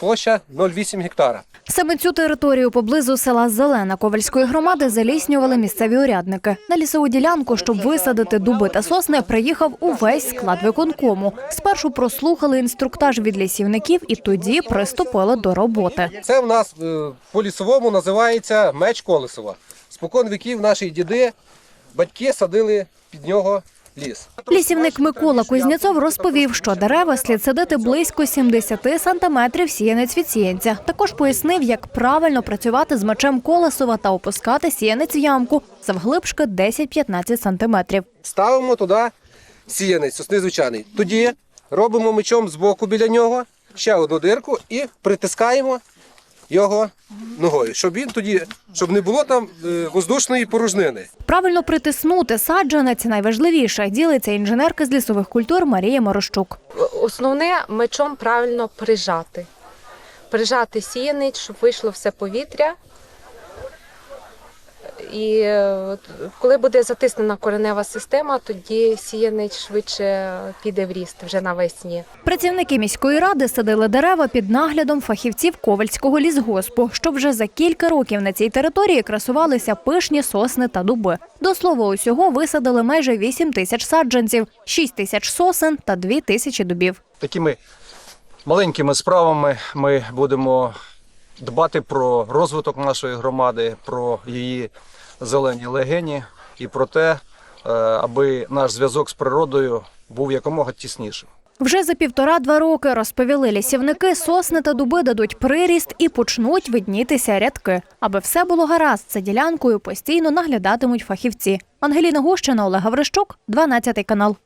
Площа 0,8 гектара. Саме цю територію поблизу села Зелена Ковальської громади заліснювали місцеві урядники. На лісову ділянку, щоб висадити дуби та сосни, приїхав увесь склад виконкому. Спершу прослухали інструктаж від лісівників і тоді приступили до роботи. Це в нас е, по лісовому називається меч Колесова. Спокон віків наші діди, батьки садили під нього ліс. Лісівник Микола Кузнєцов розповів, що дерева слід садити близько 70 сантиметрів сіянець від сіянця. Також пояснив, як правильно працювати з мечем Колесова та опускати сіянець в ямку завглибшки 10-15 сантиметрів. Ставимо туди сіянець, сосни звичайний. Тоді робимо мечом з боку біля нього ще одну дирку і притискаємо його ногою, щоб він тоді, щоб не було там е, воздушної порожнини. Правильно притиснути саджанець найважливіше, ділиться інженерка з лісових культур Марія Морощук. Основне мечом правильно прижати. Прижати сіянець, щоб вийшло все повітря. І е, коли буде затиснена коренева система, тоді сіянець швидше піде в ріст вже навесні. Працівники міської ради садили дерева під наглядом фахівців Ковальського лісгоспу, щоб вже за кілька років на цій території красувалися пишні сосни та дуби. До слова, усього висадили майже 8 тисяч саджанців, 6 тисяч сосен та 2 тисячі дубів. такими маленькими справами ми будемо дбати про розвиток нашої громади, про її зелені легені і про те, е, аби наш зв'язок з природою був якомога тіснішим. Вже за півтора-два роки розповіли лісівники, сосни та дуби дадуть приріст і почнуть виднітися рядки. Аби все було гаразд, за ділянкою постійно наглядатимуть фахівці. Ангеліна Гущина, Олег Гаврищук, 12 канал.